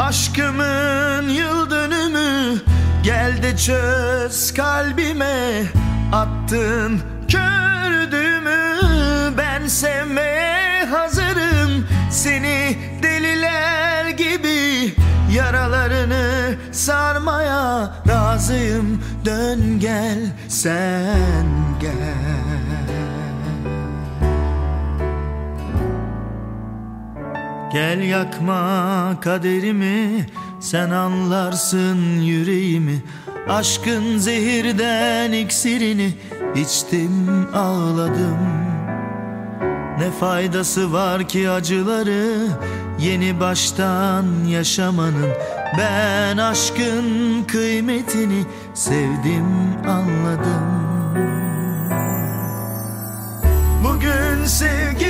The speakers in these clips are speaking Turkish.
Aşkımın yıl dönümü Gel çöz kalbime. Attın kördüğümü Ben sevmeye hazırım. Seni deliler gibi Yaralarını sarmaya razıyım. Dön gel sen gel Gel yakma kaderimi Sen anlarsın yüreğimi. Aşkın zehirden iksirini içtim ağladım. Ne faydası var ki acıları Yeni baştan yaşamanın? Ben aşkın kıymetini Sevdim anladım. Bugün günü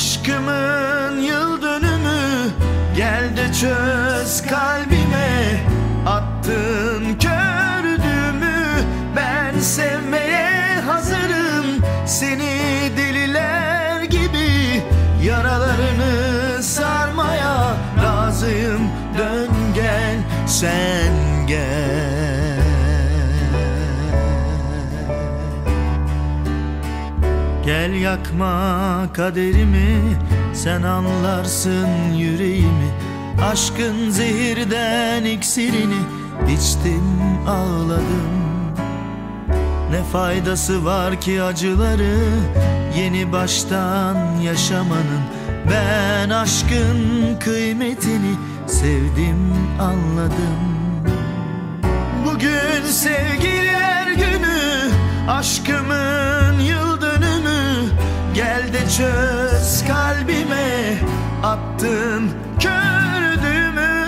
Aşkımın yıl dönümü Gel çöz kalbime. Attın kördüğümü Ben sevmeye hazırım. Seni Gel yakma kaderimi Sen anlarsın yüreğimi. Aşkın zehirden iksirini içtim ağladım. Ne faydası var ki acıları Yeni baştan yaşamanın? Ben aşkın kıymetini sevdim anladım. Bugün sevgililer günü Aşkımın çöz kalbime Attın kördüğümü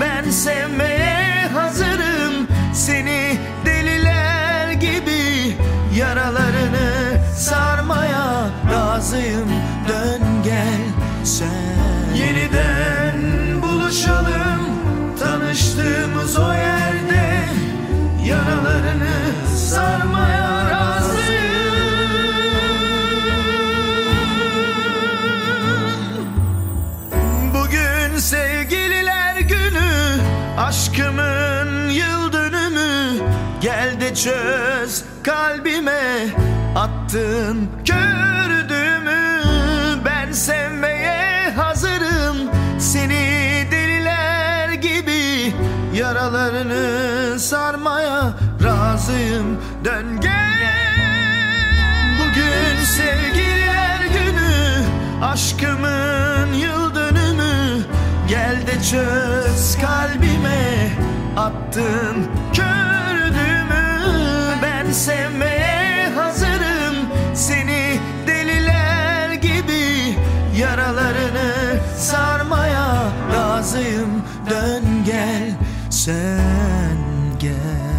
Ben sevmeye hazırım Seni deliler gibi Yaralarını Aşkımın yıl dönümü Gel çöz kalbime. Attın kördüğümü Ben sevmeye hazırım. Seni deliler gibi Yaralarını sarmaya razıyım. Dön gel Attın kördüğümü Ben sevmeye hazırım. Seni deliler gibi Yaralarını sarmaya razıyım. Dön gel sen gel